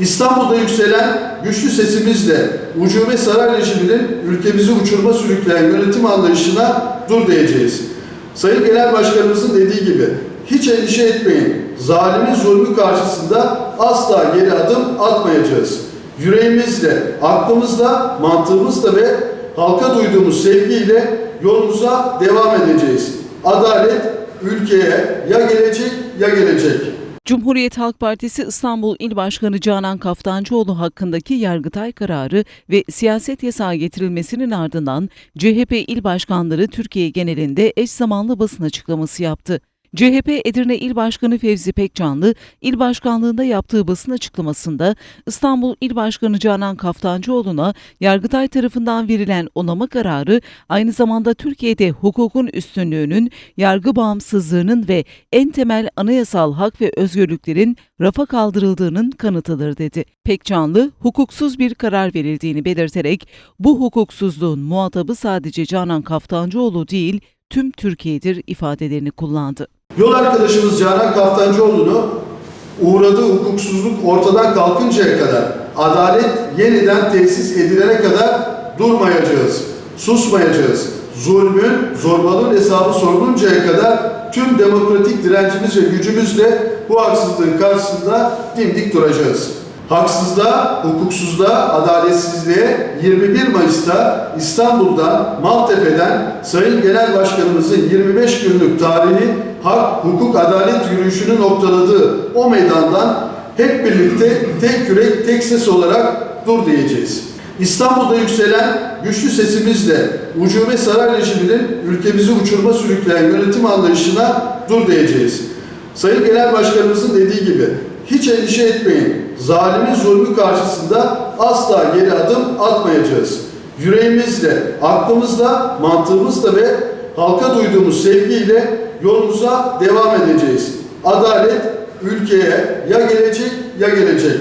İstanbul'da yükselen güçlü sesimizle ucube saray rejiminin ülkemizi uçurma sürükleyen yönetim anlayışına dur diyeceğiz. Sayın Genel Başkanımızın dediği gibi hiç endişe etmeyin. Zalimin zulmü karşısında asla geri adım atmayacağız. Yüreğimizle, aklımızla, mantığımızla ve halka duyduğumuz sevgiyle yolumuza devam edeceğiz. Adalet ülkeye ya gelecek ya gelecek. Cumhuriyet Halk Partisi İstanbul İl Başkanı Canan Kaftancıoğlu hakkındaki Yargıtay kararı ve siyaset yasağı getirilmesinin ardından CHP İl Başkanları Türkiye genelinde eş zamanlı basın açıklaması yaptı. CHP Edirne İl Başkanı Fevzi Pekcanlı, il başkanlığında yaptığı basın açıklamasında İstanbul İl Başkanı Canan Kaftancıoğlu'na Yargıtay tarafından verilen onama kararı aynı zamanda Türkiye'de hukukun üstünlüğünün, yargı bağımsızlığının ve en temel anayasal hak ve özgürlüklerin rafa kaldırıldığının kanıtıdır dedi. Pekcanlı, hukuksuz bir karar verildiğini belirterek bu hukuksuzluğun muhatabı sadece Canan Kaftancıoğlu değil, tüm Türkiye'dir ifadelerini kullandı. Yol arkadaşımız Canan Kaftancıoğlu'nu uğradığı hukuksuzluk ortadan kalkıncaya kadar, adalet yeniden tesis edilene kadar durmayacağız, susmayacağız. Zulmün, zorbalığın hesabı soruluncaya kadar tüm demokratik direncimiz ve gücümüzle bu haksızlığın karşısında dimdik duracağız. Haksızlığa, hukuksuzluğa, adaletsizliğe 21 Mayıs'ta İstanbul'dan, Maltepe'den Sayın Genel Başkanımızın 25 günlük tarihi hak, hukuk, adalet yürüyüşünü noktaladığı o meydandan hep birlikte tek yürek, tek ses olarak dur diyeceğiz. İstanbul'da yükselen güçlü sesimizle ucube saray rejiminin ülkemizi uçurma sürükleyen yönetim anlayışına dur diyeceğiz. Sayın Genel Başkanımızın dediği gibi hiç endişe etmeyin. Zalimin zulmü karşısında asla geri adım atmayacağız. Yüreğimizle, aklımızla, mantığımızla ve halka duyduğumuz sevgiyle yolumuza devam edeceğiz. Adalet ülkeye ya gelecek ya gelecek.